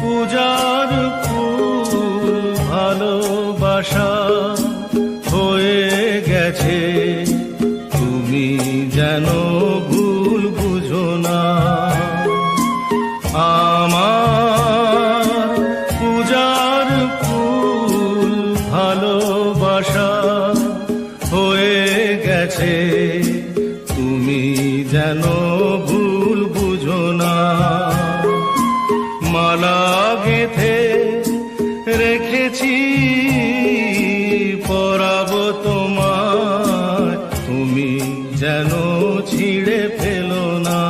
পূজার ভালোবাসা হয়ে গেছে। তুমি যেন ভুল বুঝো না। পূজার ফুল ভালোবাসা হয়ে গেছে। তুমি যেন ভুল মালা গেথে রেখেছি পরাব তোমার তুমি যেন ছিঁড়ে ফেলো না।